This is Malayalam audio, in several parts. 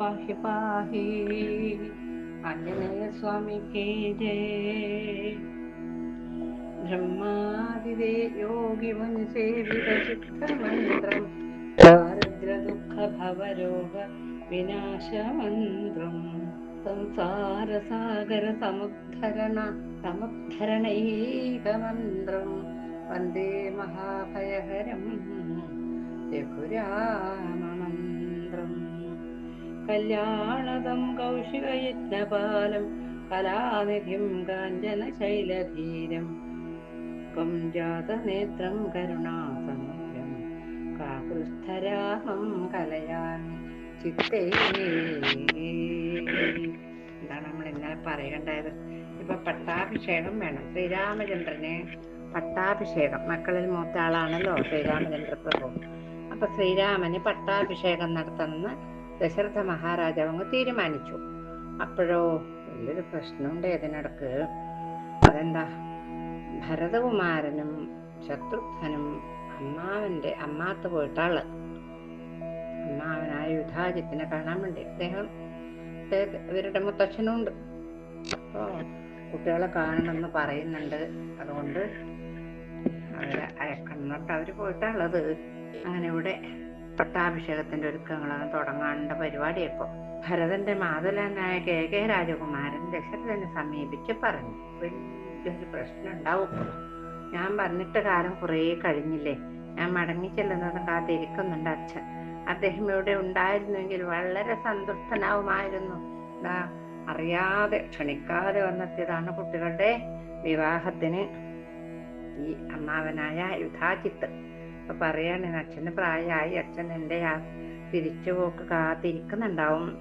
पाहे पाहे। आंजनेय स्वामी की जय। ब्रह्मादिदे योगि वंशे विरचितमन्त्रं दारिद्र्यदुःखभवरोग विनाशमन्त्रम् संसारसागरसमुद्धरण समुद्धरणैकमन्त्रम्। वंदे महाभयहरं त्रिपुराम കല്യാണതം കൗശികയജ്ഞപാലം കലാനിധിം കാഞ്ചനശൈലധീരം കം ജാതനേത്രം കരുണാസമുദ്രം കാകുസ്ഥരാമം കലയാമി ചിത്തേ. എന്താണ് നമ്മൾ ഇന്നലെ പറയേണ്ടത്. ഇപ്പൊ പട്ടാഭിഷേകം വേണം. ശ്രീരാമചന്ദ്രനെ പട്ടാഭിഷേകം. മക്കളിൽ മൂത്ത ആളാണല്ലോ ശ്രീരാമചന്ദ്ര പ്രഭു അപ്പൊ ശ്രീരാമന് പട്ടാഭിഷേകം നടത്തണമെന്ന് ദശരഥ മഹാരാജാവ് തീരുമാനിച്ചു. അപ്പോഴോ വലിയൊരു പ്രശ്നമുണ്ട് ഇതിനിടക്ക് അതെന്താ? ഭരതകുമാരനും ശത്രുഘ്നും അമ്മാവന്റെ അമ്മാത്ത് പോയിട്ടാൾ അമ്മാവനായ യുധാജിത്തിനെ കാണാൻ വേണ്ടി അദ്ദേഹം ഇവരുടെ മുത്തച്ഛനുണ്ട്. അപ്പോ കുട്ടികളെ കാണണമെന്ന് പറയുന്നുണ്ട്. അതുകൊണ്ട് അവരെ അയക്കണമെന്നിട്ട് അവർ പോയിട്ടാണുള്ളത് അങ്ങനെ ഇവിടെ പട്ടാഭിഷേകത്തിന്റെ ഒരുക്കങ്ങളാണ് തുടങ്ങാണ്ട പരിപാടിയപ്പോ ഭരതന്റെ മാതുലനായ കെ കെ രാജകുമാരൻ ദശരഥനെ സമീപിച്ച് പറഞ്ഞു വലിയൊരു പ്രശ്നം ഉണ്ടാവും ഞാൻ പറഞ്ഞിട്ട് കാലം കുറേ കഴിഞ്ഞില്ലേ? ഞാൻ മടങ്ങി ചെല്ലുന്നതും കാത്തിരിക്കുന്നുണ്ട് അച്ഛൻ. അദ്ദേഹം ഇവിടെ ഉണ്ടായിരുന്നെങ്കിൽ വളരെ സന്തുഷ്ടനാവുമായിരുന്നു. എന്താ അറിയാതെ ക്ഷണിക്കാതെ വന്നെത്തിയതാണ് കുട്ടികളുടെ വിവാഹത്തിന് ഈ അമ്മാവനായ യുധാജിത്ത്. അപ്പൊ പറയാണ് അച്ഛന് പ്രായമായി അച്ഛൻ എന്റെ ആ തിരിച്ചുപോക്ക് കാത്തിരിക്കുന്നുണ്ടാവും.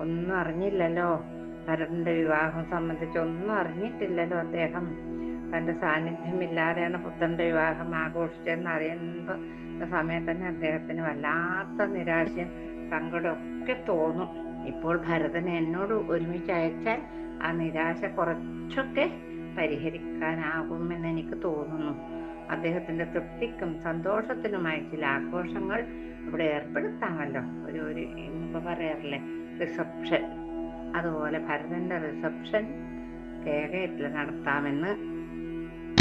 ഒന്നും അറിഞ്ഞില്ലല്ലോ. ഭരതന്റെ വിവാഹം സംബന്ധിച്ച് ഒന്നും അറിഞ്ഞിട്ടില്ലല്ലോ അദ്ദേഹം. തന്റെ സാന്നിധ്യമില്ലാതെയാണ് പുത്രന്റെ വിവാഹം ആഘോഷിച്ചതെന്ന് അറിയുന്ന സമയത്ത് തന്നെ അദ്ദേഹത്തിന് വല്ലാത്ത നിരാശയും സങ്കടമൊക്കെ തോന്നും. ഇപ്പോൾ ഭരതനെ എന്നോട് ഒരുമിച്ച് അയച്ചാൽ ആ നിരാശ കുറച്ചൊക്കെ പരിഹരിക്കാനാകുമെന്ന് എനിക്ക് തോന്നുന്നു. അദ്ദേഹത്തിന്റെ തൃപ്തിക്കും സന്തോഷത്തിനുമായി ചില ആഘോഷങ്ങൾ ഇവിടെ ഏർപ്പെടുത്താമല്ലോ. ഒരു ഒരു ഇന്നിപ്പോ പറയാറില്ലേ? റിസപ്ഷൻ അതുപോലെ ഭരതന്റെ റിസപ്ഷൻ കേരളത്തിൽ നടത്താമെന്ന്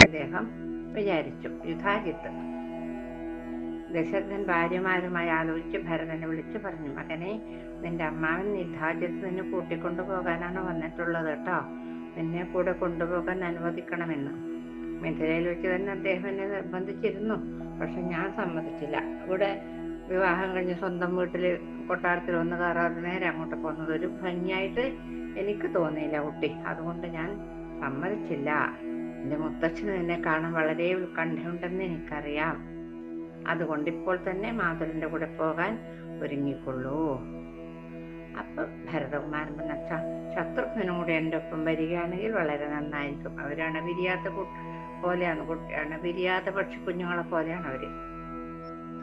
അദ്ദേഹം വിചാരിച്ചു. യുധാജിത്ത് ദശരഥൻ ഭാര്യമാരുമായി ആലോചിച്ച് ഭരതനെ വിളിച്ചു പറഞ്ഞു മകനെ നിന്റെ അമ്മാവൻ യുദ്ധാജിത്ത് നിന്നെ കൂട്ടിക്കൊണ്ടുപോകാനാണ് വന്നിട്ടുള്ളത് കേട്ടോ. നിന്നെ കൂടെ കൊണ്ടുപോകാൻ അനുവദിക്കണമെന്ന്. മിഥിലയിൽ വെച്ച് തന്നെ അദ്ദേഹം എന്നെ നിർബന്ധിച്ചിരുന്നു. പക്ഷെ ഞാൻ സമ്മതിച്ചില്ല. ഇവിടെ വിവാഹം കഴിഞ്ഞ് സ്വന്തം വീട്ടിൽ കൊട്ടാരത്തിൽ ഒന്ന് കയറാതെ നേരെ അങ്ങോട്ട് പോകുന്നത് ഒരു ഭംഗിയായിട്ട് എനിക്ക് തോന്നിയില്ല കുട്ടി. അതുകൊണ്ട് ഞാൻ സമ്മതിച്ചില്ല. എന്റെ മുത്തച്ഛന് നിന്നെ കാണാൻ വളരെ ഉത്കണ്ഠയുണ്ടെന്ന് എനിക്കറിയാം. അതുകൊണ്ട് ഇപ്പോൾ തന്നെ മാധുരന്റെ കൂടെ പോകാൻ ഒരുങ്ങിക്കൊള്ളൂ. അപ്പൊ ഭരതകുമാരൻ പറഞ്ഞ "അച്ഛാ, ശത്രുഘ്നും കൂടെ എന്റെ ഒപ്പം വരികയാണെങ്കിൽ വളരെ നന്നായിരിക്കും. അവരാണ് വിരിയാത്ത കു- പോലെയാണ് കുട്ടിയാണ്. വിരിയാത്ത പക്ഷിക്കുഞ്ഞുങ്ങളെ പോലെയാണ് അവർ.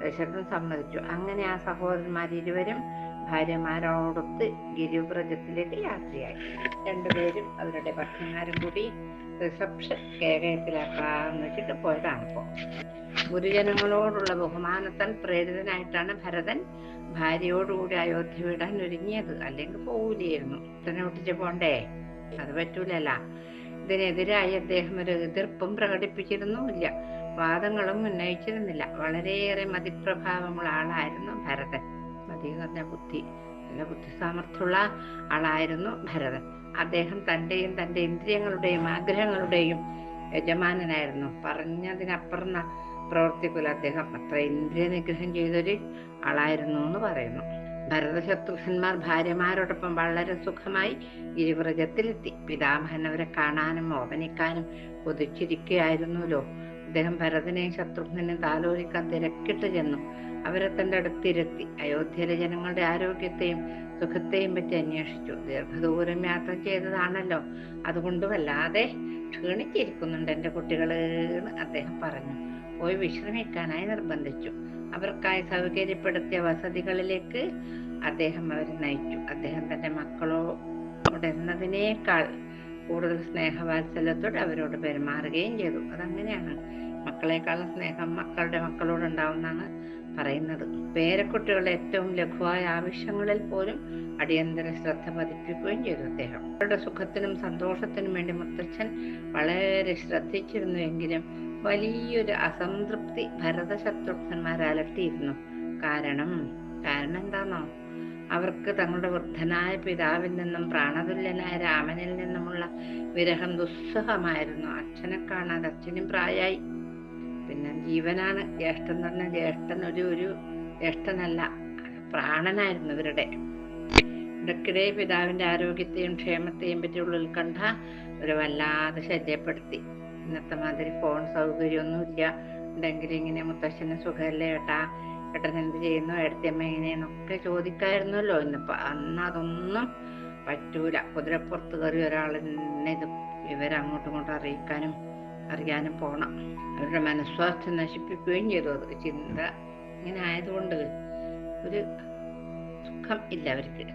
ദശരഥൻ സമ്മതിച്ചു. അങ്ങനെ ആ സഹോദരന്മാർ ഇരുവരും ഭാര്യമാരോടൊത്ത് ഗിരിവ്രജത്തിലേക്ക് യാത്രയായി. രണ്ടുപേരും അവരുടെ ഭക്തന്മാരും കൂടി റിസപ്ഷൻ കേരളത്തിലാക്കാന്ന് വെച്ചിട്ട് പോയതാണ് ഇപ്പോ. ഗുരുജനങ്ങളോടുള്ള ബഹുമാനത്താൽ പ്രേരിതനായിട്ടാണ് ഭരതൻ ഭാര്യയോടുകൂടി അയോധ്യ വിടാൻ ഒരുങ്ങിയത് അല്ലെങ്കിൽ പോവില്ലായിരുന്നു തന്നെ ഒട്ടിച്ച് പോണ്ടേ? അത് പറ്റൂലല്ല. ഇതിനെതിരായി അദ്ദേഹം ഒരു എതിർപ്പും പ്രകടിപ്പിച്ചിരുന്നുമില്ല. വാദങ്ങളും ഉന്നയിച്ചിരുന്നില്ല. വളരെയേറെ മതിപ്രഭാവമുള്ള ആളായിരുന്നു ഭരതൻ. മതി പറഞ്ഞ ബുദ്ധി നല്ല ബുദ്ധി സാമർഥ്യമുള്ള ആളായിരുന്നു ഭരതൻ. അദ്ദേഹം തന്റെയും തന്റെ ഇന്ദ്രിയങ്ങളുടെയും ആഗ്രഹങ്ങളുടെയും യജമാനനായിരുന്നു. പറഞ്ഞതിനപ്പുറം പ്രവർത്തിക്കൂല അദ്ദേഹം. അത്ര ഇന്ദ്രിയ നിഗ്രഹം ചെയ്തൊരു ആളായിരുന്നു എന്ന് പറയുന്നു. ഭരതശത്രുഘ്നന്മാർ ഭാര്യമാരോടൊപ്പം വളരെ സുഖമായി ഗിരിവ്രജത്തിലെത്തി പിതാമഹൻ അവരെ കാണാനും ഓപനിക്കാനും കൊതിച്ചിരിക്കുകയായിരുന്നുല്ലോ. അദ്ദേഹം ഭരതനെയും ശത്രുഘ്നെയും താലോലിക്കാൻ തിരക്കിട്ട് ചെന്നു. അവരെ തന്റെ അടുത്തിരുത്തി. അയോധ്യയിലെ ജനങ്ങളുടെ ആരോഗ്യത്തെയും സുഖത്തെയും പറ്റി അന്വേഷിച്ചു. ദീർഘദൂരം യാത്ര ചെയ്തതാണല്ലോ. അതുകൊണ്ട് വല്ലാതെ ക്ഷീണിച്ചിരിക്കുന്നുണ്ട് എന്റെ എന്ന് അദ്ദേഹം പറഞ്ഞു. പോയി വിശ്രമിക്കാനായി നിർബന്ധിച്ചു. അവർക്കായി സൗകര്യപ്പെടുത്തിയ വസതികളിലേക്ക് അദ്ദേഹം അവരെ നയിച്ചു. അദ്ദേഹം തന്റെ മക്കളോട് എന്നതിനേക്കാൾ കൂടുതൽ സ്നേഹവാത്സല്യത്തോടെ അവരോട് പെരുമാറുകയും ചെയ്തു. അതങ്ങനെയാണ് മക്കളെക്കാളും സ്നേഹം മക്കളുടെ മക്കളോടുണ്ടാവുന്നതാണ് പറയുന്നത്. പേരക്കുട്ടികളുടെ ഏറ്റവും ലഘുവായ ആവശ്യങ്ങളിൽ പോലും അടിയന്തര ശ്രദ്ധ പതിപ്പിക്കുകയും ചെയ്തു അദ്ദേഹം. അവരുടെ സുഖത്തിനും സന്തോഷത്തിനും വേണ്ടി മുത്തച്ഛൻ വളരെ ശ്രദ്ധിച്ചിരുന്നുവെങ്കിലും വലിയൊരു അസംതൃപ്തി ഭരതശത്രുഘ്നന്മാരലട്ടിയിരുന്നു. കാരണം കാരണം എന്താണോ അവർക്ക് തങ്ങളുടെ വൃദ്ധനായ പിതാവിൽ നിന്നും പ്രാണതുല്യനായ രാമനിൽ നിന്നുമുള്ള വിരഹം ദുസ്സഹമായിരുന്നു. അച്ഛനെ കാണാതെ അച്ഛനും പ്രായമായി പിന്നെ ജീവനാണ്. ജ്യേഷ്ഠൻ എന്ന് ജ്യേഷ്ഠൻ ഒരു ഒരു ജ്യേഷ്ഠനല്ല പ്രാണനായിരുന്നു ഇവരുടെ. ഇടയ്ക്കിടെ പിതാവിന്റെ ആരോഗ്യത്തെയും ക്ഷേമത്തെയും പറ്റിയുള്ള ഉത്കണ്ഠ ഒരു വല്ലാതെ ശല്യപ്പെടുത്തി. ഇന്നത്തെ മാതിരി ഫോൺ സൗകര്യമൊന്നുമില്ല. ഉണ്ടെങ്കിൽ ഇങ്ങനെ മുത്തശ്ശന് സുഖമല്ലേ ഏട്ടാ? ഏട്ടൻ എന്ത് ചെയ്യുന്നു? ഏടത്തിയമ്മ എങ്ങനെയെന്നൊക്കെ ചോദിക്കായിരുന്നല്ലോ. ഇന്നിപ്പോ അന്ന് അതൊന്നും പറ്റൂല. കുതിരപ്പുറത്ത് കയറി ഒരാളിനെ ഇത് വിവരം അങ്ങോട്ടും ഇങ്ങോട്ടും അറിയിക്കാനും അറിയാനും പോണം. അവരുടെ മനസ്വാസ്ഥ്യം നശിപ്പിക്കുകയും ചെയ്തു. അത് ചിന്ത ഇങ്ങനെ ആയതുകൊണ്ട് ഒരു സുഖം ഇല്ല അവർക്ക്.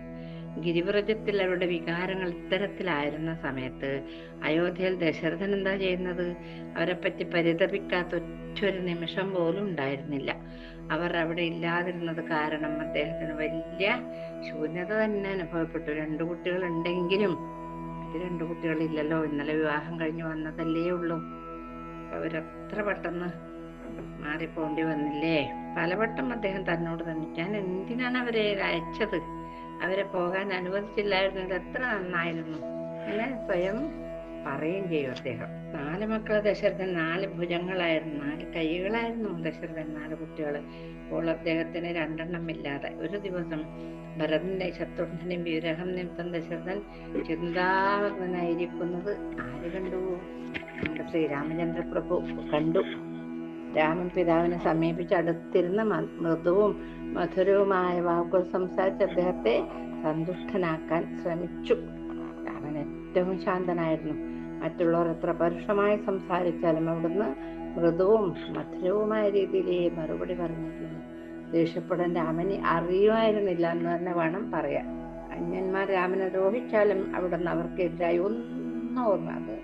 ഗിരിവ്രജത്തിൽ അവരുടെ വികാരങ്ങൾ ഇത്തരത്തിലായിരുന്ന സമയത്ത് അയോധ്യയിൽ ദശരഥൻ എന്താ ചെയ്യുന്നത്? അവരെപ്പറ്റി പറ്റി പരിതപിക്കാത്ത ഒറ്റൊരു നിമിഷം പോലും ഉണ്ടായിരുന്നില്ല. അവർ അവിടെ ഇല്ലാതിരുന്നത് കാരണം അദ്ദേഹത്തിന് വലിയ ശൂന്യത തന്നെ അനുഭവപ്പെട്ടു. രണ്ടു കുട്ടികൾ ഉണ്ടെങ്കിലും മറ്റു രണ്ടു കുട്ടികളില്ലല്ലോ. ഇന്നലെ വിവാഹം കഴിഞ്ഞു വന്നതല്ലേ ഉള്ളൂ. അവരത്ര പെട്ടെന്ന് മാറിപ്പോണ്ടി വന്നില്ലേ? പലവട്ടം അദ്ദേഹം തന്നോട് തന്നെ ഞാൻ എന്തിനാണ് അവരെ അയച്ചത്? അവരെ പോകാൻ അനുവദിച്ചില്ലായിരുന്നെങ്കിൽ എത്ര നന്നായിരുന്നു. അങ്ങനെ സ്വയം പറയുകയും ചെയ്യും അദ്ദേഹം. നാല് മക്കൾ ദശരഥൻ നാല് ഭുജങ്ങളായിരുന്നു. നാല് കൈകളായിരുന്നു ദശരഥൻ നാല് കുട്ടികൾ അപ്പോൾ അദ്ദേഹത്തിന് രണ്ടെണ്ണം ഇല്ലാതെ ഒരു ദിവസം ഭരതന്റെ ശത്രുഘ്നയും വിരഹം നിമിത്തം ദശരഥൻ ചിന്താമഗ്നായിരിക്കുന്നത് ആര് കണ്ടു? നമ്മുടെ ശ്രീരാമചന്ദ്ര പ്രഭു കണ്ടു. രാമൻ പിതാവിനെ സമീപിച്ച് അടുത്തിരുന്ന മൃദുവും മധുരവുമായ വാക്കുകൾ സംസാരിച്ച് അദ്ദേഹത്തെ സന്തുഷ്ടനാക്കാൻ ശ്രമിച്ചു. രാമൻ ഏറ്റവും ശാന്തനായിരുന്നു. മറ്റുള്ളവർ എത്ര പരുഷമായി സംസാരിച്ചാലും അവിടുന്ന് മൃദുവും മധുരവുമായ രീതിയിലേ മറുപടി പറഞ്ഞിരുന്നു ദേഷ്യപ്പെടേണ്ട രാമനെ അറിയുമായിരുന്നില്ല എന്ന് തന്നെ വേണം പറയാൻ. അന്യന്മാർ രാമനെ ദ്രോഹിച്ചാലും അവിടുന്ന് അവർക്കെതിരായി ഒന്നും ഓർമ്മ അത്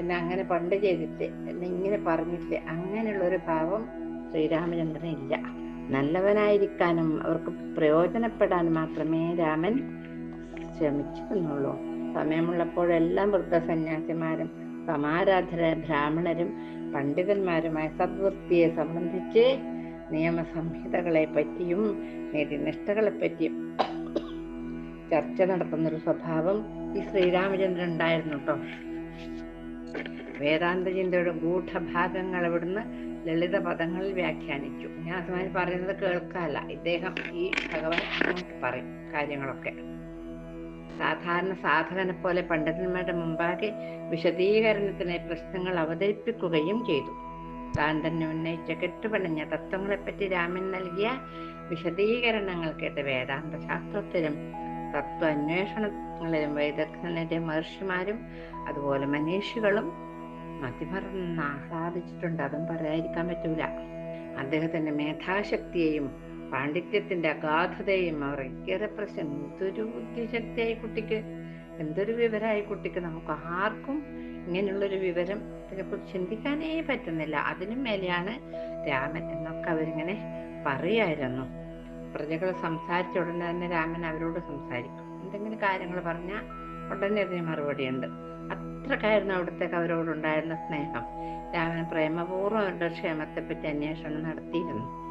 എന്നെ അങ്ങനെ പണ്ട് ചെയ്തിട്ട് എന്നെ ഇങ്ങനെ പറഞ്ഞിട്ട് അങ്ങനെയുള്ള ഒരു ഭാവം ശ്രീരാമചന്ദ്രനില്ല നല്ലവനായിരിക്കാനും അവർക്ക് പ്രയോജനപ്പെടാനും മാത്രമേ രാമൻ ശ്രമിച്ചിരുന്നുള്ളൂ. സമയമുള്ളപ്പോഴെല്ലാം വൃദ്ധസന്യാസിമാരും സമാരാധര ബ്രാഹ്മണരും പണ്ഡിതന്മാരുമായ സദ്വൃത്തിയെ സംബന്ധിച്ച് നിയമസംഹിതകളെ പറ്റിയും നീതിനിഷ്ഠകളെ പറ്റിയും ചർച്ച നടത്തുന്നൊരു സ്വഭാവം ഈ ശ്രീരാമചന്ദ്രൻ ഉണ്ടായിരുന്നു കേട്ടോ വേദാന്ത ചിന്തയുടെ ഗൂഢഭാഗങ്ങൾ അവിടുന്ന് ലളിത പദങ്ങളിൽ വ്യാഖ്യാനിച്ചു. ഞാൻ അതുമായി പറയുന്നത് കേൾക്കാല്ല. ഇദ്ദേഹം ഈ ഭഗവാൻ പറയും കാര്യങ്ങളൊക്കെ. സാധാരണ സാധകനെ പോലെ പണ്ഡിതന്മാരുടെ മുമ്പാകെ വിശദീകരണത്തിന് പ്രശ്നങ്ങൾ അവതരിപ്പിക്കുകയും ചെയ്തു. താൻ തന്നെ ഉന്നയിച്ച കെട്ടുപണഞ്ഞ തത്വങ്ങളെപ്പറ്റി രാമൻ നൽകിയ വിശദീകരണങ്ങൾ കേട്ട് വേദാന്ത ശാസ്ത്രത്തിലും തത്വ അന്വേഷണങ്ങളിലും വൈദഗ്ധനരെ മഹർഷിമാരും അതുപോലെ മനീഷികളും മതിമറന്ന് ആഹ്ലാദിച്ചിട്ടുണ്ട്. അതും പറയാതിരിക്കാൻ പറ്റൂല. അദ്ദേഹത്തിന്റെ മേധാശക്തിയെയും പാണ്ഡിത്യത്തിന്റെ അഗാധതയും അവർ ഏറെ പ്രശ്നം. എന്തൊരു ബുദ്ധിശക്തിയായി കുട്ടിക്ക് എന്തൊരു വിവരമായി കുട്ടിക്ക്. നമുക്ക് ആർക്കും ഇങ്ങനെയുള്ളൊരു വിവരം ഇതിനെക്കുറിച്ച് ചിന്തിക്കാനേ പറ്റുന്നില്ല. അതിനും മേലെയാണ് രാമൻ എന്നൊക്കെ അവരിങ്ങനെ പറയായിരുന്നു. പ്രജകൾ സംസാരിച്ച ഉടനെ തന്നെ രാമൻ അവരോട് സംസാരിക്കും. എന്തെങ്കിലും കാര്യങ്ങൾ പറഞ്ഞാൽ ഉടനെ അതിന് മറുപടിയുണ്ട്. അത്രക്കായിരുന്നു അവിടത്തേക്ക് അവരോടുണ്ടായിരുന്ന സ്നേഹം. രാമൻ പ്രേമപൂർവം അവരുടെ ക്ഷേമത്തെപ്പറ്റി അന്വേഷണം നടത്തിയിരുന്നു.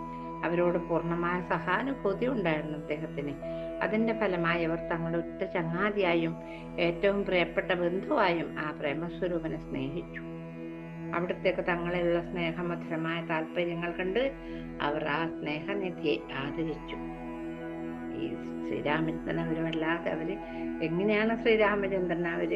അവരോട് പൂർണമായ സഹാനുഭൂതി ഉണ്ടായിരുന്നു അദ്ദേഹത്തിന്. അതിന്റെ ഫലമായി അവർ തങ്ങളുടെ ഉറ്റ ചങ്ങാതിയായും ഏറ്റവും പ്രിയപ്പെട്ട ബന്ധുവായും ആ പ്രേമസ്വരൂപനെ സ്നേഹിച്ചു. അവിടത്തേക്ക് തങ്ങളിലുള്ള സ്നേഹമധുരമായ താല്പര്യങ്ങൾ കണ്ട് അവർ ആ സ്നേഹനിധിയെ ആദരിച്ചു. ഈ ശ്രീരാമചന്ദ്രൻ അവർ വല്ലാതെ അവർ എങ്ങനെയാണ് ശ്രീരാമചന്ദ്രൻ അവർ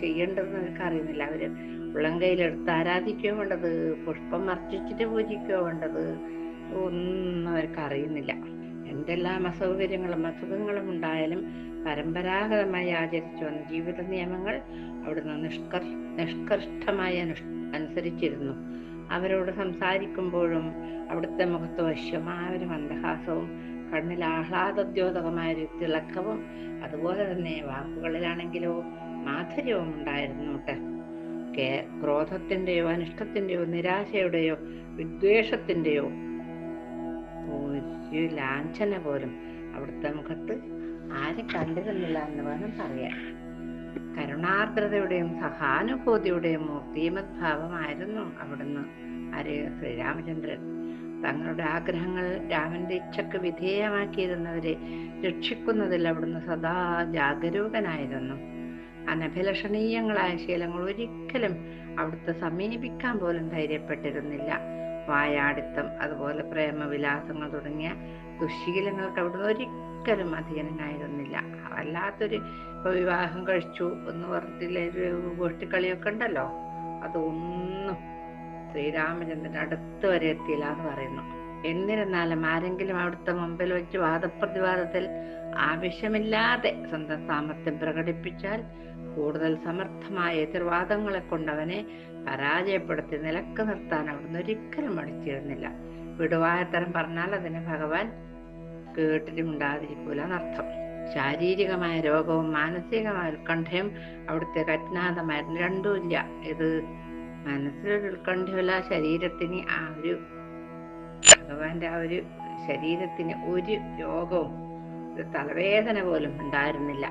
ചെയ്യേണ്ടതെന്ന് അവർക്ക് അറിയുന്നില്ല. അവർ ഉള്ളംകൈയിലെടുത്ത് ആരാധിക്കുകയോ വേണ്ടത്? പുഷ്പം അർച്ചിച്ചിട്ട് പൂജിക്കുകയോ വേണ്ടത്? ഒന്നും അവർക്കറിയുന്നില്ല എന്തെല്ലാം അസൗകര്യങ്ങളും അസുഖങ്ങളും ഉണ്ടായാലും പരമ്പരാഗതമായി ആചരിച്ചു വന്ന ജീവിത നിയമങ്ങൾ അവിടുന്ന് നിഷ്കർ നിഷ്കർഷ്ടമായി അനുഷ് അനുസരിച്ചിരുന്നു. അവരോട് സംസാരിക്കുമ്പോഴും അവിടുത്തെ മുഖത്ത് വശ്യമായ ഒരു മന്ദഹാസവും കണ്ണിൽ ആഹ്ലാദദ്യോതകമായ ഒരു തിളക്കവും അതുപോലെ തന്നെ വാക്കുകളിലാണെങ്കിലോ മാധുര്യവും ഉണ്ടായിരുന്നു കേ ക്രോധത്തിന്റെയോ അനിഷ്ടത്തിന്റെയോ നിരാശയുടെയോ വിദ്വേഷത്തിന്റെയോ ഒരു ലാഞ്ചന പോലും അവിടുത്തെ മുഖത്ത് ആരും കണ്ടിരുന്നില്ല എന്ന് വേണം പറയാൻ. കരുണാർദ്രതയുടെയും സഹാനുഭൂതിയുടെയും മൂർത്തിമദ്ഭാവമായിരുന്നു അവിടുന്ന് ആര് ശ്രീരാമചന്ദ്രൻ. തങ്ങളുടെ ആഗ്രഹങ്ങൾ രാമന്റെ ഇച്ഛക്ക് വിധേയമാക്കിയിരുന്നവരെ രക്ഷിക്കുന്നതിൽ അവിടുന്ന് സദാ ജാഗരൂകനായിരുന്നു. അനഭിലഷണീയങ്ങളായ ശീലങ്ങൾ ഒരിക്കലും അവിടുത്തെ സമീപിക്കാൻ പോലും ധൈര്യപ്പെട്ടിരുന്നില്ല. വായാടിത്തം അതുപോലെ പ്രേമവിലാസങ്ങൾ തുടങ്ങിയ ദുശീലങ്ങൾക്ക് അവിടുന്ന് ഒരിക്കലും അധീനനായിരുന്നില്ല. വല്ലാത്തൊരു ഇപ്പൊ വിവാഹം കഴിച്ചു എന്ന് പറഞ്ഞിട്ടില്ല ഒരു ഗോഷ്ടിക്കളിയൊക്കെ ഉണ്ടല്ലോ? അതൊന്നും ശ്രീരാമചന്ദ്രൻ അടുത്ത് വരെ എത്തിയില്ല എന്ന് പറയുന്നു. എന്നിരുന്നാലും ആരെങ്കിലും അവിടുത്തെ മുമ്പിൽ വെച്ച് വാദപ്രതിവാദത്തിൽ ആവശ്യമില്ലാതെ സ്വന്തം സാമർത്ഥ്യം പ്രകടിപ്പിച്ചാൽ കൂടുതൽ സമർത്ഥമായ എതിർവാദങ്ങളെ കൊണ്ട് അവനെ പരാജയപ്പെടുത്തി നിലയ്ക്ക് നിർത്താൻ അവിടുന്ന് ഒരിക്കലും മടിച്ചിരുന്നില്ല. വിടുവായത്തരം പറഞ്ഞാൽ അതിന് ഭഗവാൻ കേട്ടിട്ടുണ്ടാതിരിക്കൂല എന്നർത്ഥം. ശാരീരികമായ രോഗവും മാനസികമായ ഉത്കണ്ഠയും അവിടുത്തെ കജ്ഞാതമായിരുന്നു രണ്ടുമില്ല ഇത് മനസ്സിലൊരു ഉത്കണ്ഠയില്ല ശരീരത്തിന് ആ ഒരു ഭഗവാന്റെ ആ ഒരു ശരീരത്തിന് ഒരു രോഗവും ഒരു തലവേദന പോലും ഉണ്ടായിരുന്നില്ല.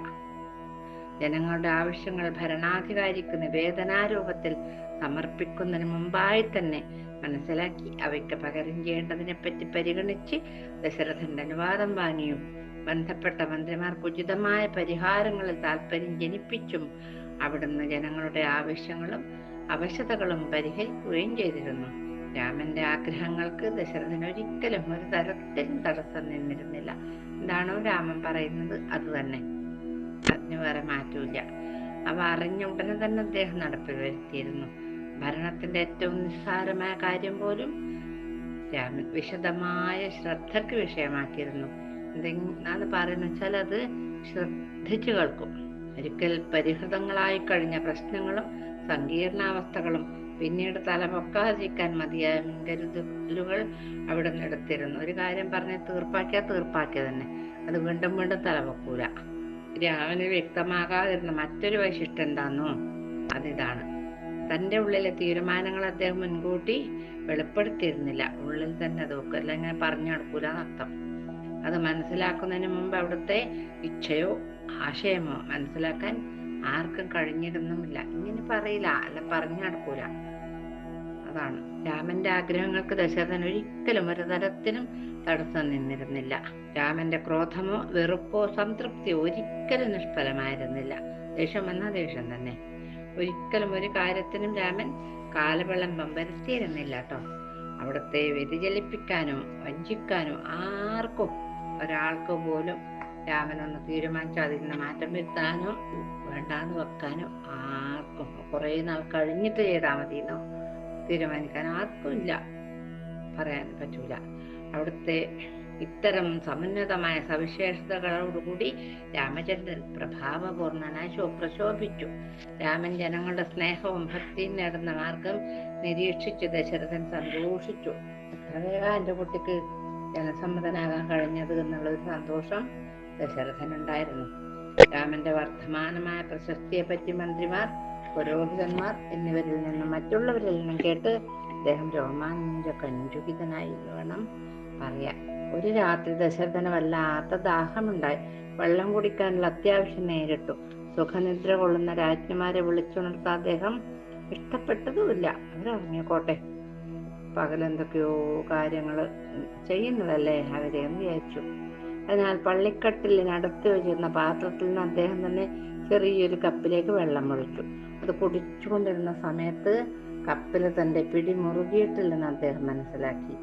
ജനങ്ങളുടെ ആവശ്യങ്ങൾ ഭരണാധികാരിക്ക് നിവേദനാരൂപത്തിൽ സമർപ്പിക്കുന്നതിന് മുമ്പായി തന്നെ മനസ്സിലാക്കി അവയ്ക്ക് പകരം ചെയ്യേണ്ടതിനെ പറ്റി പരിഗണിച്ച് ദശരഥന്റെ അനുവാദം വാങ്ങിയും. ബന്ധപ്പെട്ട മന്ത്രിമാർക്ക് ഉചിതമായ പരിഹാരങ്ങളിൽ താല്പര്യം ജനിപ്പിച്ചും അവിടുന്ന് ജനങ്ങളുടെ ആവശ്യങ്ങളും അവശതകളും പരിഹരിക്കുകയും ചെയ്തിരുന്നു. രാമന്റെ ആഗ്രഹങ്ങൾക്ക് ദശരഥൻ ഒരിക്കലും ഒരു തരത്തിലും തടസ്സം നിന്നിരുന്നില്ല. എന്താണോ രാമൻ പറയുന്നത് അത് തന്നെ. അതിന് വേറെ മാറ്റമില്ല അവ അറിഞ്ഞ ഉടനെ തന്നെ അദ്ദേഹം നടപ്പിൽ വരുത്തിയിരുന്നു. ഭരണത്തിന്റെ ഏറ്റവും നിസ്സാരമായ കാര്യം പോലും രാമൻ വിശദമായ ശ്രദ്ധയ്ക്ക് വിഷയമാക്കിയിരുന്നു. എന്തെങ്കിലും പറയുന്ന വെച്ചാൽ അത് ശ്രദ്ധിച്ചു കേൾക്കും. ഒരിക്കൽ പരിഹൃതങ്ങളായി കഴിഞ്ഞ പ്രശ്നങ്ങളും സങ്കീർണാവസ്ഥകളും പിന്നീട് തലപൊക്കാതിരിക്കാൻ മതിയായ മുൻകരുതലുകൾ അവിടെ എടുത്തിരുന്നു. ഒരു കാര്യം പറഞ്ഞ് തീർപ്പാക്കിയാൽ തീർപ്പാക്കിയ തന്നെ. അത് വീണ്ടും വീണ്ടും തലപൊക്കൂല രാമന് വ്യക്തമാകാതിരുന്ന മറ്റൊരു വൈശിഷ്ട്യം എന്താന്നോ അതിതാണ്. തന്റെ ഉള്ളിലെ തീരുമാനങ്ങൾ അദ്ദേഹം മുൻകൂട്ടി വെളിപ്പെടുത്തിയിരുന്നില്ല. ഉള്ളിൽ തന്നെ അത് വെക്കും അല്ല ഇങ്ങനെ പറഞ്ഞു നടക്കൂല എന്നർത്ഥം. അത് മനസ്സിലാക്കുന്നതിന് മുമ്പ് അവിടുത്തെ ഇച്ഛയോ ആശയമോ മനസ്സിലാക്കാൻ ആർക്കും കഴിഞ്ഞിരുന്നുമില്ല. ഇങ്ങനെ പറയില്ല അല്ല പറഞ്ഞു നടക്കൂല. അതാണ്. രാമന്റെ ആഗ്രഹങ്ങൾക്ക് ദശരഥൻ ഒരിക്കലും ഒരു തരത്തിലും തടസ്സം നിന്നിരുന്നില്ല. രാമന്റെ ക്രോധമോ വെറുപ്പോ സംതൃപ്തിയോ ഒരിക്കലും നിഷ്ഫലമായിരുന്നില്ല. ദേഷ്യം എന്ന ദേഷ്യം തന്നെ. ഒരിക്കലും ഒരു കാര്യത്തിനും രാമൻ കാലവെള്ളം വരുത്തിയിരുന്നില്ല കേട്ടോ അവിടുത്തെ വ്യതിചലിപ്പിക്കാനോ വഞ്ചിക്കാനോ ആർക്കും ഒരാൾക്ക് പോലും രാമനൊന്ന് തീരുമാനിച്ചു അതിൽ നിന്ന് മാറ്റം വരുത്താനോ വേണ്ടാന്ന് വെക്കാനോ ആർക്കും. കുറെ നാൾ കഴിഞ്ഞിട്ട് ചെയ്താൽ മതി എന്നോ തീരുമാനിക്കാൻ ആർക്കും ഇല്ല. പറയാൻ പറ്റൂല. അവിടുത്തെ ഇത്തരം സമുന്നതമായ സവിശേഷതകളോടുകൂടി രാമചന്ദ്രൻ പ്രഭാവപൂർണനായി പ്രശോഭിച്ചു. രാമൻ ജനങ്ങളുടെ സ്നേഹവും ഭക്തിയും നേടുന്ന മാർഗം നിരീക്ഷിച്ച് ദശരഥൻ സന്തോഷിച്ചു. എത്രവേഗം എന്റെ കുട്ടിക്ക് ജനസമ്മതനാകാൻ കഴിഞ്ഞത് എന്നുള്ള ഒരു സന്തോഷം ദശരഥനുണ്ടായിരുന്നു. രാമന്റെ വർദ്ധമാനമായ പ്രശസ്തിയെ പറ്റി മന്ത്രിമാർ പുരോഹിതന്മാർ എന്നിവരിൽ നിന്നും മറ്റുള്ളവരിൽ നിന്നും കേട്ട് അദ്ദേഹം രോമാഞ്ച കഞ്ചുകിതനായി വേണം പറയാൻ. ഒരു രാത്രി ദശരഥന് വല്ലാത്ത ദാഹമുണ്ടായി. വെള്ളം കുടിക്കാനുള്ള അത്യാവശ്യം നേരിട്ടു. സുഖനിദ്ര കൊള്ളുന്ന രാജ്ഞിമാരെ വിളിച്ചുണർത്ത അദ്ദേഹം ഇഷ്ടപ്പെട്ടതുമില്ല. അവരറിഞ്ഞോട്ടെ പകലെന്തൊക്കെയോ കാര്യങ്ങൾ ചെയ്യുന്നതല്ലേ അവരെ എന്ന് വിചാരിച്ചു. അതിനാൽ പള്ളിക്കട്ടിലിനടുത്ത് വെച്ചിരുന്ന പാത്രത്തിൽ നിന്ന് അദ്ദേഹം തന്നെ ചെറിയൊരു കപ്പിലേക്ക് വെള്ളം ഒഴിച്ചു. അത് കുടിച്ചുകൊണ്ടിരുന്ന സമയത്ത് കപ്പിൽ തന്റെ പിടി മുറുകിയിട്ടില്ലെന്ന് അദ്ദേഹം മനസ്സിലാക്കി.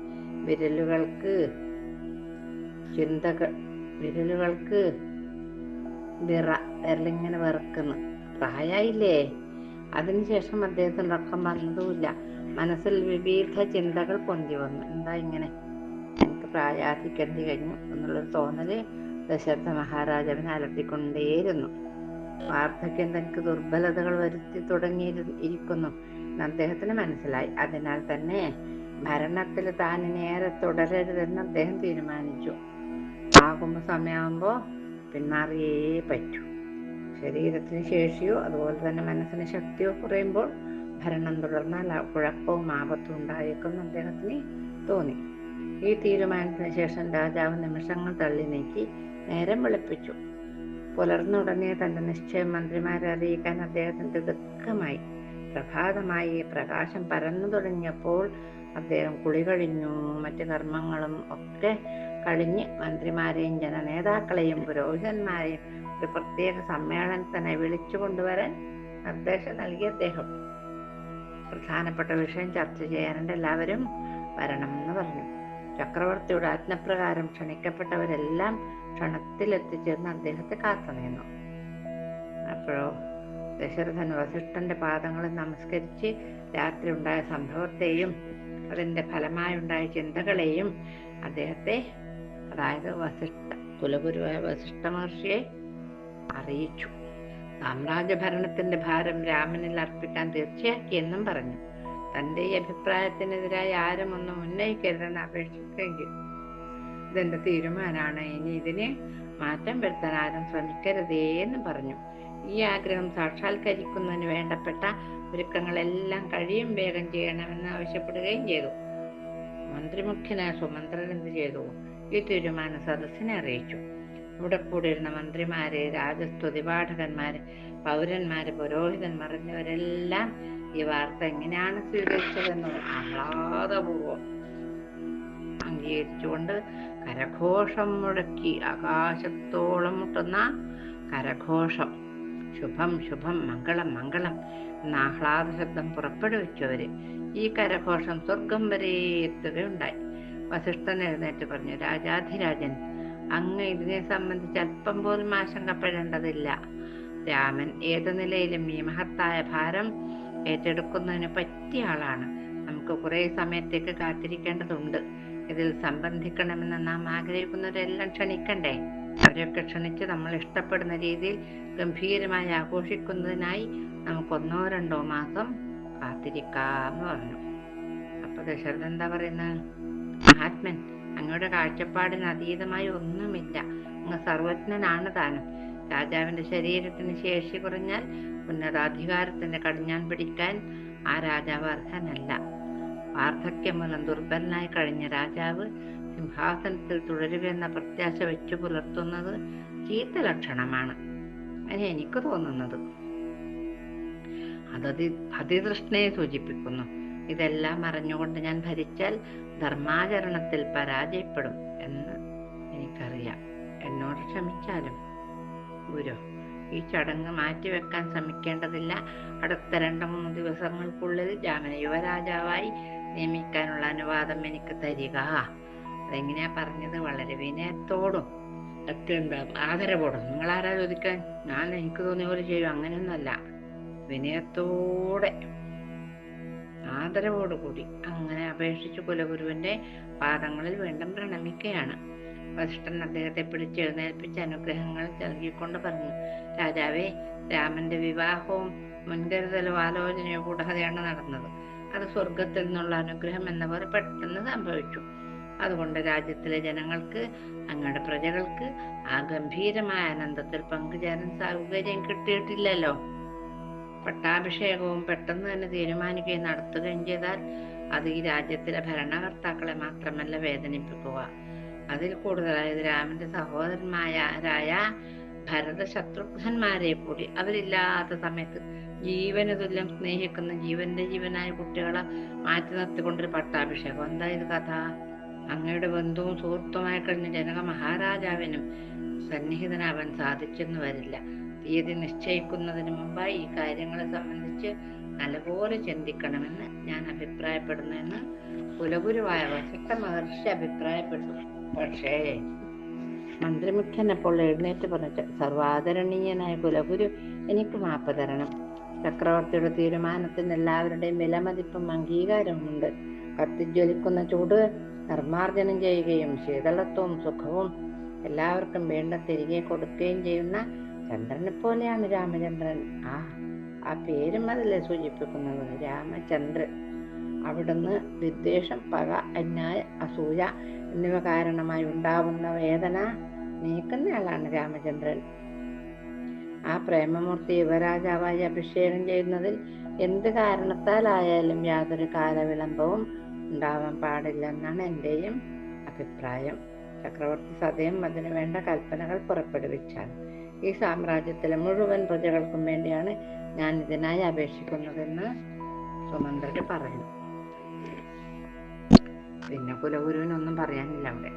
വിരലുകൾക്ക് ചിന്തകൾ വിരലുകൾക്ക് വിറ വിരലിങ്ങനെ വിറക്കുന്നു. പ്രായായില്ലേ? അതിനുശേഷം അദ്ദേഹത്തിന് ഉറക്കം വന്നതുമില്ല. മനസ്സിൽ വിവിധ ചിന്തകൾ പൊന്തി വന്നു. എന്താ ഇങ്ങനെ? എനിക്ക് പ്രായാധിക്കേണ്ടി കഴിഞ്ഞു എന്നുള്ളൊരു തോന്നൽ ദശരഥ മഹാരാജാവിനെ അലട്ടിക്കൊണ്ടേയിരുന്നു. വാർദ്ധക്യം തനിക്ക് ദുർബലതകൾ വരുത്തി തുടങ്ങിയിരിക്കുന്നു ഇരിക്കുന്നു. അദ്ദേഹത്തിന് മനസ്സിലായി. അതിനാൽ തന്നെ ഭരണത്തിൽ താൻ നേരെ തുടരരുതെന്ന് അദ്ദേഹം തീരുമാനിച്ചു. ആകുമ്പോ സമയമാകുമ്പോൾ പിന്മാറിയേ പറ്റൂ. ശരീരത്തിന് ശേഷിയോ അതുപോലെ തന്നെ മനസ്സിന് ശക്തിയോ കുറയുമ്പോൾ ഭരണം തുടർന്നാൽ കുഴപ്പവും ആപത്തും ഉണ്ടായേക്കുമെന്ന് അദ്ദേഹത്തിന് തോന്നി. ഈ തീരുമാനത്തിന് ശേഷം രാജാവ് നിമിഷങ്ങൾ തള്ളി നീക്കി നേരം വെളുപ്പിച്ചു. പുലർന്നുടനെ തന്റെ നിശ്ചയം മന്ത്രിമാരെ അറിയിക്കാൻ അദ്ദേഹത്തിന് ദുഃഖമായി പ്രഭാതമായി പ്രകാശം പരന്നു തുടങ്ങിയപ്പോൾ അദ്ദേഹം കുളി കഴിഞ്ഞു. മറ്റു കർമ്മങ്ങളും ഒക്കെ കഴിഞ്ഞ് മന്ത്രിമാരെയും ജനനേതാക്കളെയും പുരോഹിതന്മാരെയും ഒരു പ്രത്യേക സമ്മേളനത്തിനെ വിളിച്ചു കൊണ്ടുവരാൻ നിർദ്ദേശം നൽകി അദ്ദേഹം. പ്രധാനപ്പെട്ട വിഷയം ചർച്ച ചെയ്യാനുണ്ട് എല്ലാവരും വരണമെന്ന് പറഞ്ഞു. ചക്രവർത്തിയുടെ ആജ്ഞപ്രകാരം ക്ഷണിക്കപ്പെട്ടവരെല്ലാം ക്ഷണത്തിൽ എത്തിച്ചേർന്ന് അദ്ദേഹത്തെ കാത്തുനിന്നു അപ്പോഴോ ദശരഥൻ വസിഷ്ഠന്റെ പാദങ്ങളെ നമസ്കരിച്ച് രാത്രി ഉണ്ടായ സംഭവത്തെയും അതിന്റെ ഫലമായുണ്ടായ ചിന്തകളെയും അദ്ദേഹത്തെ അതായത് വസിഷ്ഠ കുലഗുരുവായ വസിഷ്ഠ മഹർഷിയെ അറിയിച്ചു. സാമ്രാജ്യഭരണത്തിന്റെ ഭാരം രാമനിൽ അർപ്പിക്കാൻ തീർച്ചയാക്കിയെന്നും പറഞ്ഞു. തന്റെ ഈ അഭിപ്രായത്തിനെതിരായി ആരും ഒന്നും ഉന്നയിക്കരുതെന്ന് ചെയ്തു ഇതെന്റെ തീരുമാനമാണ് ഇനി ഇതിനെ മാറ്റം വരുത്താൻ ആരും ശ്രമിക്കരുതേ എന്ന് പറഞ്ഞു. ഈ ആഗ്രഹം സാക്ഷാത്കരിക്കുന്നതിന് വേണ്ടപ്പെട്ട ഒരുക്കങ്ങളെല്ലാം കഴിയും വേഗം ചെയ്യണമെന്ന് ആവശ്യപ്പെടുകയും ചെയ്തു. മന്ത്രിമുഖ്യനായ സുമന്ത്രൻ എന്ത് ചെയ്തു? ഈ തീരുമാനം സദസ്സിനെ അറിയിച്ചു. കൂടിയിരുന്ന മന്ത്രിമാര് രാജസ്തുതി പാഠകന്മാര് പൗരന്മാര് പുരോഹിതന്മാർ എന്നിവരെല്ലാം ഈ വാർത്ത എങ്ങനെയാണ് സ്വീകരിച്ചതെന്ന് ആഹ്ലാദപൂർവം അംഗീകരിച്ചുകൊണ്ട് കരഘോഷം മുഴക്കി ആകാശത്തോളം മുട്ടുന്ന കരഘോഷം. ശുഭം ശുഭം മംഗളം മംഗളം എന്ന ആഹ്ലാദ ശബ്ദം പുറപ്പെടുവിച്ചവര് ഈ കരഘോഷം സ്വർഗം വരെ എത്തുകയുണ്ടായി. വസിഷ്ഠൻ എഴുന്നേറ്റ് പറഞ്ഞു രാജാധിരാജൻ അങ്ങ് ഇതിനെ സംബന്ധിച്ച് അല്പം പോലും ആശങ്കപ്പെടേണ്ടതില്ല. രാമൻ ഏതു നിലയിലും ഈ മഹത്തായ ഭാരം ഏറ്റെടുക്കുന്നതിന് പറ്റിയ ആളാണ്. നമുക്ക് കുറെ സമയത്തേക്ക് കാത്തിരിക്കേണ്ടതുണ്ട്. ഇതിൽ സംബന്ധിക്കണമെന്ന് നാം ആഗ്രഹിക്കുന്നവരെല്ലാം ക്ഷണിക്കണ്ടേ? അവരെയൊക്കെ ക്ഷണിച്ച് നമ്മൾ ഇഷ്ടപ്പെടുന്ന രീതിയിൽ ഗംഭീരമായി ആഘോഷിക്കുന്നതിനായി നമുക്കൊന്നോ രണ്ടോ മാസം കാത്തിരിക്കാമെന്ന് പറഞ്ഞു. അപ്പൊ ദശരഥൻ എന്താ പറയുന്നത്? മഹാത്മൻ അങ്ങയുടെ കാഴ്ചപ്പാടിന് അതീതമായി ഒന്നുമില്ല. അങ്ങ് സർവജ്ഞനാണ് താനും. രാജാവിന്റെ ശരീരത്തിന് ശേഷി കുറഞ്ഞാൽ ഉന്നതാധികാരത്തിന്റെ കടിഞ്ഞാൻ പിടിക്കാൻ ആ രാജാവ് അർഹനല്ല. വാർദ്ധക്യം മൂലം ദുർബലനായി കഴിഞ്ഞ രാജാവ് സിംഹാസനത്തിൽ തുടരുകയെന്ന പ്രത്യാശ വെച്ചു പുലർത്തുന്നത് ചീത്ത ലക്ഷണമാണ്. അങ്ങനെ എനിക്ക് തോന്നുന്നത്? അതതി അതിതൃഷ്ണയെ സൂചിപ്പിക്കുന്നു. ഇതെല്ലാം അറിഞ്ഞുകൊണ്ട് ഞാൻ ഭരിച്ചാൽ ധർമാചരണത്തിൽ പരാജയപ്പെടും എന്ന് എനിക്കറിയാം. എന്നോട് ക്ഷമിച്ചാലും. ഗുരു ഈ ചടങ്ങ് മാറ്റിവെക്കാൻ ശ്രമിക്കേണ്ടതില്ല. അടുത്ത രണ്ട് മൂന്ന് ദിവസങ്ങൾക്കുള്ളിൽ ജാമന യുവരാജാവായി നിയമിക്കാനുള്ള അനുവാദം എനിക്ക് തരിക. അതെങ്ങനെയാ പറഞ്ഞത്? വളരെ വിനയത്തോടും അത്യന്ത ആദരവോടും. നിങ്ങൾ ആരാ ചോദിക്കാൻ? ഞാൻ എനിക്ക് തോന്നിയ പോലെ ചെയ്യും. അങ്ങനെയൊന്നല്ല. വിനയത്തോടെ ആദരവോടുകൂടി അങ്ങനെ അപേക്ഷിച്ച് കുലഗുരുവിന്റെ പാദങ്ങളിൽ വീണ്ടും പ്രണമിക്കുകയാണ്. വസിഷ്ഠൻ അദ്ദേഹത്തെ പിടിച്ചെഴുന്നേൽപ്പിച്ച് അനുഗ്രഹങ്ങൾ നൽകിക്കൊണ്ട് പറഞ്ഞു രാജാവേ രാമന്റെ വിവാഹവും മുൻകരുതലും ആലോചനയോ കൂടാതെയാണ് നടന്നത്. അത് സ്വർഗത്തിൽ നിന്നുള്ള അനുഗ്രഹം എന്നവർ പെട്ടെന്ന് സംഭവിച്ചു. അതുകൊണ്ട് രാജ്യത്തിലെ ജനങ്ങൾക്ക് അങ്ങയുടെ പ്രജകൾക്ക് ആ ഗംഭീരമായ ആനന്ദത്തിൽ പങ്കുചേരാൻ സൗകര്യം കിട്ടിയിട്ടില്ലല്ലോ. പട്ടാഭിഷേകവും പെട്ടെന്ന് തന്നെ തീരുമാനിക്കുകയും നടത്തുകയും ചെയ്താൽ അത് ഈ രാജ്യത്തിലെ ഭരണകർത്താക്കളെ മാത്രമല്ല വേദനിപ്പിക്കുക. അതിൽ കൂടുതലായത് രാമന്റെ സഹോദരന്മാരായ ഭരത ശത്രുഘ്നന്മാരെ കൂടി. അവരില്ലാത്ത സമയത്ത് ജീവന് തുല്യം സ്നേഹിക്കുന്ന ജീവന്റെ ജീവനായ കുട്ടികളെ മാറ്റി നിർത്തിക്കൊണ്ടൊരു പട്ടാഭിഷേകം. എന്തായാലും കഥ? അങ്ങയുടെ ബന്ധുവും സുഹൃത്തുമായി കഴിഞ്ഞ ജനക മഹാരാജാവിനും സന്നിഹിതനാവാൻ സാധിച്ചെന്ന് വരില്ല. തീയതി നിശ്ചയിക്കുന്നതിന് മുമ്പായി ഈ കാര്യങ്ങളെ സംബന്ധിച്ച് നല്ലപോലെ ചിന്തിക്കണമെന്ന് ഞാൻ അഭിപ്രായപ്പെടുന്നു എന്ന് കുലഗുരുവായ വസിഷ്ഠ മഹർഷി അഭിപ്രായപ്പെട്ടു. പക്ഷേ മന്ത്രിമുഖ്യൻ അപ്പോൾ എഴുന്നേറ്റ് പറഞ്ഞ സർവാദരണീയനായ കുലഗുരു എനിക്ക് മാപ്പ് തരണം. ചക്രവർത്തിയുടെ തീരുമാനത്തിന് എല്ലാവരുടെയും വിലമതിപ്പും അംഗീകാരവുമുണ്ട്. കത്തിജ്വലിക്കുന്ന ചൂട് നിർമാർജനം ചെയ്യുകയും ശീതളത്വവും സുഖവും എല്ലാവർക്കും വേണ്ട തിരികെ കൊടുക്കുകയും ചെയ്യുന്ന ചന്ദ്രനെ പോലെയാണ് രാമചന്ദ്രൻ. ആ ആ പേരും അതിലെ സൂചിപ്പിക്കുന്നത് രാമചന്ദ്രൻ. അവിടുന്ന് വിദ്വേഷം പക അന്യായ അസൂയ എന്നിവ കാരണമായി ഉണ്ടാവുന്ന വേദന നീക്കുന്നയാളാണ് രാമചന്ദ്രൻ. ആ പ്രേമമൂർത്തി യുവരാജാവായി അഭിഷേകം ചെയ്യുന്നതിൽ എന്ത് കാരണത്താലായാലും യാതൊരു കാലവിളംബവും ഉണ്ടാവാൻ പാടില്ലെന്നാണ് എന്റെയും അഭിപ്രായം. ചക്രവർത്തി സദയം അതിനു വേണ്ട കൽപ്പനകൾ പുറപ്പെടുവിച്ചാൽ ഈ സാമ്രാജ്യത്തിലെ മുഴുവൻ പ്രജകൾക്കും വേണ്ടിയാണ് ഞാൻ ഇതിനായി അപേക്ഷിക്കുന്നതെന്ന് സുമന്ത്രര് പറഞ്ഞു പിന്നെ കുലഗുരുവിനൊന്നും പറയാനില്ല അവിടെ.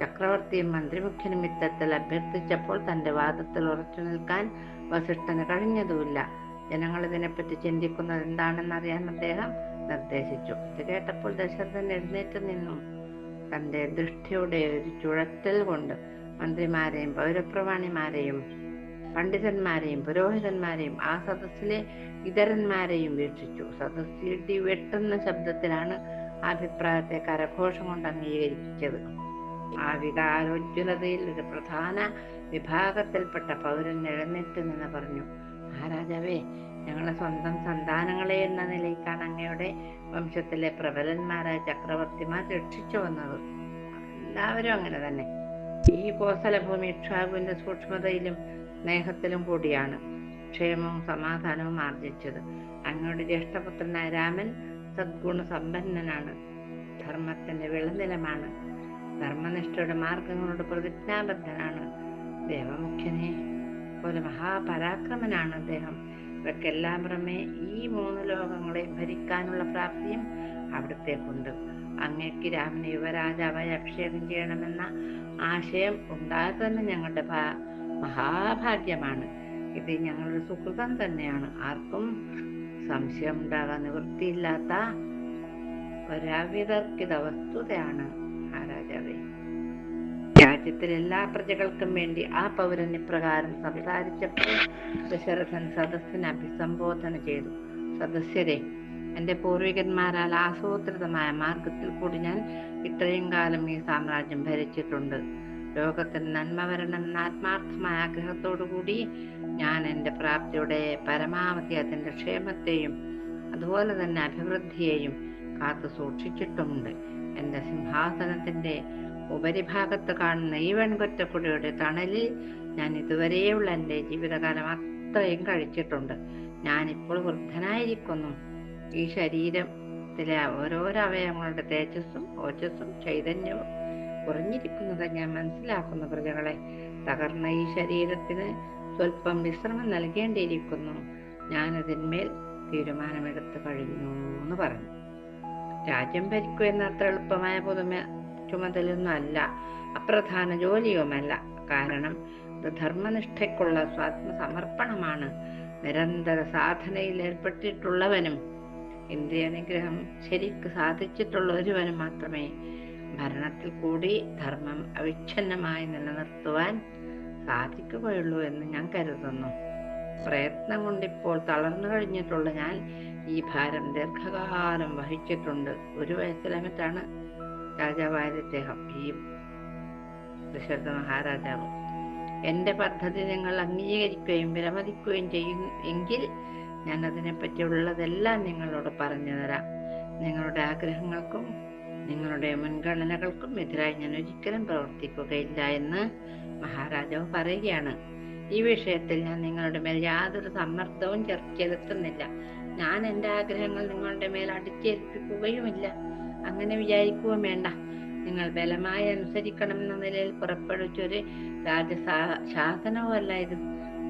ചക്രവർത്തിയും മന്ത്രിമുഖ്യനും യുദ്ധത്തിൽ അഭ്യർത്ഥിച്ചപ്പോൾ തന്റെ വാദത്തിൽ ഉറച്ചു നിൽക്കാൻ വസിഷ്ഠന് കഴിഞ്ഞതുമില്ല. ജനങ്ങൾ ഇതിനെപ്പറ്റി ചിന്തിക്കുന്നത് എന്താണെന്ന് അറിയാൻ അദ്ദേഹം നിർദ്ദേശിച്ചു. ഇത് കേട്ടപ്പോൾ ദശരഥൻ എഴുന്നേറ്റ് നിന്നു. തന്റെ ദൃഷ്ടിയുടെ ഒരു ചുഴറ്റൽ കൊണ്ട് മന്ത്രിമാരെയും പൗരപ്രവാണിമാരെയും പണ്ഡിതന്മാരെയും പുരോഹിതന്മാരെയും ആ സദസ്സിലെ ഇതരന്മാരെയും വീക്ഷിച്ചു. സദസ്സിൽ ഇടി വെട്ടുന്ന ശബ്ദത്തിലാണ് അഭിപ്രായത്തെ കരഘോഷം കൊണ്ട് അംഗീകരിച്ചത്. ആ വികാരോജ്വലതയിൽ ഒരു പ്രധാന വിഭാഗത്തിൽപ്പെട്ട പൗരൻ എഴുന്നേറ്റ് നിന്ന് പറഞ്ഞു മഹാരാജാവേ ഞങ്ങളെ സ്വന്തം സന്താനങ്ങളെ എന്ന നിലയ്ക്കാണ് അങ്ങയുടെ വംശത്തിലെ പ്രബലന്മാരായ ചക്രവർത്തിമാർ രക്ഷിച്ചു വന്നത്. എല്ലാവരും അങ്ങനെ തന്നെ. ഈ കോസലഭൂമി ഇക്ഷാകുവിന്റെ സൂക്ഷ്മതയിലും സ്നേഹത്തിലും കൂടിയാണ് ക്ഷേമവും സമാധാനവും ആർജിച്ചത്. അങ്ങയുടെ ജ്യേഷ്ഠപുത്രനായ രാമൻ സദ്ഗുണ സമ്പന്നനാണ് ധർമ്മത്തിന്റെ വിളനിലമാണ്. ധർമ്മനിഷ്ഠയുടെ മാർഗങ്ങളോട് പ്രതിജ്ഞാബദ്ധനാണ്. ദേവമുഖ്യനെ പോലെ മഹാപരാക്രമനാണ് അദ്ദേഹം. ഇവയ്ക്കെല്ലാം പുറമെ ഈ മൂന്ന് ലോകങ്ങളെ ഭരിക്കാനുള്ള പ്രാപ്തിയും അവിടത്തേക്കുണ്ട്. അങ്ങേക്ക് രാമനെ യുവരാജാവായി അഭിഷേകം ചെയ്യണമെന്ന ആശയം ഉണ്ടായത് തന്നെ ഞങ്ങളുടെ മഹാഭാഗ്യമാണ്. ഇത് ഞങ്ങളുടെ സുഹൃതം തന്നെയാണ്. ആർക്കും സംശയം ഉണ്ടാകാൻ നിവൃത്തിയില്ലാത്ത ഒരവിതർക്കിത വസ്തുതയാണ്. രാജ്യത്തിലെ എല്ലാ പ്രജകൾക്കും വേണ്ടി ആ പൗരൻ ഇപ്രകാരം സംസാരിച്ചപ്പോൾ ദശരഥൻ സദസ്സിനെ അഭിസംബോധന ചെയ്തു. സദസ്യരെ എന്റെ പൂർവികന്മാരാൽ ആസൂത്രിതമായ മാർഗത്തിൽ കൂടി ഞാൻ ഇത്രയും കാലം ഈ സാമ്രാജ്യം ഭരിച്ചിട്ടുണ്ട്. ലോകത്തിന് നന്മ വരണമെന്ന ആത്മാർത്ഥമായ ആഗ്രഹത്തോടു കൂടി ഞാൻ എന്റെ പ്രാപ്തിയുടെ പരമാവധി അതിന്റെ ക്ഷേമത്തെയും അതുപോലെ തന്നെ അഭിവൃദ്ധിയെയും കാത്തു സൂക്ഷിച്ചിട്ടുമുണ്ട്. എന്റെ സിംഹാസനത്തിന്റെ ഉപരിഭാഗത്ത് കാണുന്ന ഈ വെൺകൊറ്റപ്പുഴയുടെ തണലിൽ ഞാൻ ഇതുവരെയുള്ള എന്റെ ജീവിതകാലം അത്രയും കഴിച്ചിട്ടുണ്ട്. ഞാനിപ്പോൾ വൃദ്ധനായിരിക്കുന്നു. ഈ ശരീരത്തിലെ ഓരോരോ അവയവങ്ങളുടെ തേജസ്സും ഓജസ്സും ചൈതന്യവും കുറഞ്ഞിരിക്കുന്നത് ഞാൻ മനസ്സിലാക്കുന്നു പ്രജകളെ. തകർന്ന ഈ ശരീരത്തിന് സ്വല്പം വിശ്രമം നൽകേണ്ടിയിരിക്കുന്നു. ഞാനതിന്മേൽ തീരുമാനമെടുത്തു കഴിഞ്ഞു എന്ന് പറഞ്ഞു. രാജ്യം ഭരിക്കുക എന്ന അത്ര എളുപ്പമായ പുതുമ ചുമതലയൊന്നും അല്ല അപ്രധാന ജോലിയുമല്ല. കാരണം ഇത് ധർമ്മനിഷ്ഠയ്ക്കുള്ള സ്വാത്മസമർപ്പണമാണ് നിരന്തര സാധനയിൽ ഏർപ്പെട്ടിട്ടുള്ളവനും ഇന്ദ്രിയ നിഗ്രഹം ശരിക്ക് സാധിച്ചിട്ടുള്ള ഒരുവനും മാത്രമേ ഭരണത്തിൽ കൂടി ധർമ്മം അവിച്ഛിന്നമായി നിലനിർത്തുവാൻ സാധിക്കുകയുള്ളൂ എന്ന് ഞാൻ കരുതുന്നു. പ്രയത്നം കൊണ്ടിപ്പോൾ തളർന്നു കഴിഞ്ഞിട്ടുള്ള ഞാൻ ഈ ഭാരം ദീർഘകാലം വഹിച്ചിട്ടുണ്ട്. ഒരു വയസ്സിലമിട്ടാണ് രാജാവായത് ഇദ്ദേഹം ഈ ദശരഥ മഹാരാജാവ് എന്റെ പദ്ധതി നിങ്ങൾ അംഗീകരിക്കുകയും വിലമതിക്കുകയും ചെയ്യും എങ്കിൽ ഞാൻ അതിനെപ്പറ്റിയുള്ളതെല്ലാം നിങ്ങളോട് പറഞ്ഞു തരാം. നിങ്ങളുടെ ആഗ്രഹങ്ങൾക്കും നിങ്ങളുടെ മുൻഗണനകൾക്കും എതിരായി ഞാൻ ഒരിക്കലും പ്രവർത്തിക്കുകയില്ല എന്ന് മഹാരാജാവ് പറയുകയാണ്. ഈ വിഷയത്തിൽ ഞാൻ നിങ്ങളുടെ മേൽ യാതൊരു സമ്മർദ്ദവും ചെലുത്തുന്നില്ല ഞാൻ എന്റെ ആഗ്രഹങ്ങൾ നിങ്ങളുടെ മേൽ അടിച്ചേൽപ്പിക്കുകയുമില്ല അങ്ങനെ വിചാരിക്കുകയും വേണ്ട. നിങ്ങൾ ബലമായി അനുസരിക്കണം എന്ന നിലയിൽ പുറപ്പെടുവിച്ചൊരു രാജസാ ശാസനവുമല്ല ഇത്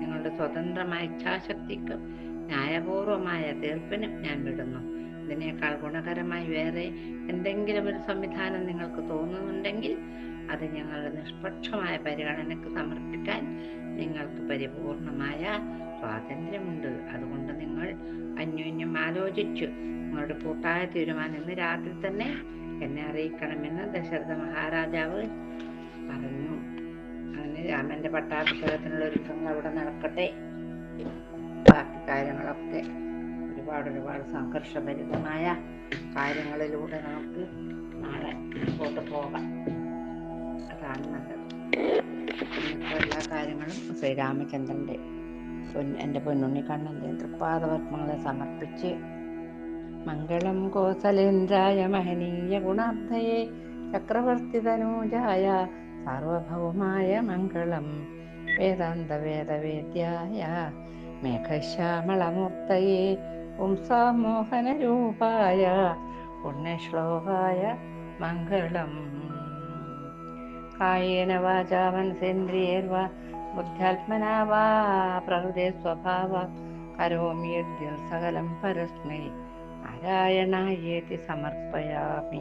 നിങ്ങളുടെ സ്വതന്ത്രമായ ഇച്ഛാശക്തിക്കും ന്യായപൂർവമായ തീർപ്പിനും ഞാൻ വിടുന്നു. ഇതിനേക്കാൾ ഗുണകരമായി വേറെ എന്തെങ്കിലും ഒരു സംവിധാനം നിങ്ങൾക്ക് തോന്നുന്നുണ്ടെങ്കിൽ അത് ഞങ്ങളുടെ നിഷ്പക്ഷമായ പരിഗണനയ്ക്ക് സമർപ്പിക്കാൻ നിങ്ങൾക്ക് പരിപൂർണമായ സ്വാതന്ത്ര്യമുണ്ട്. അതുകൊണ്ട് നിങ്ങൾ അന്യോന്യം ആലോചിച്ചു. നിങ്ങളുടെ കൂട്ടായ തീരുമാനം ഇന്ന് രാത്രി തന്നെ എന്നെ അറിയിക്കണമെന്ന് ദശരഥ മഹാരാജാവ് പറഞ്ഞു. അങ്ങനെ രാമന്റെ പട്ടാഭിഷേകത്തിനുള്ള ഒരുക്കങ്ങൾ അവിടെ നടക്കട്ടെ. ബാക്കി കാര്യങ്ങളൊക്കെ ഒരുപാട് ഒരുപാട് സംഘർഷഭരിതമായ കാര്യങ്ങളിലൂടെ നമുക്ക് നാളെ മുമ്പോട്ട് പോകാം. അതാണ് നല്ലത്. ഇപ്പോൾ എല്ലാ കാര്യങ്ങളും ശ്രീരാമചന്ദ്രന്റെ പൊൻ എന്റെ പൊന്നുണ്ണി കണ്ണന്റെ തൃപ്പാദപത്മങ്ങളെ സമർപ്പിച്ച് മംഗളം കോസലേന്ദ്രായ മഹനീയ ഗുണാബ്ധയെ ചക്രവർത്തി തനൂജായ സാർവഭൗമായ മംഗളം. വേദാന്ത വേദവേദ്യായ മേഘശ്യാമളമൂർത്തയെ പുംസാമോഹനരൂപായ പുണ്യശ്ലോകായ മംഗളം. കായേന വാചാ മനസേന്ദ്രിയേർവ ബുദ്ധ്യാത്മനാ വാ പ്രകൃതി സ്വഭാവ കരോമി സകലം പരസ്മൈ. स्वाध्याय समर्पयामि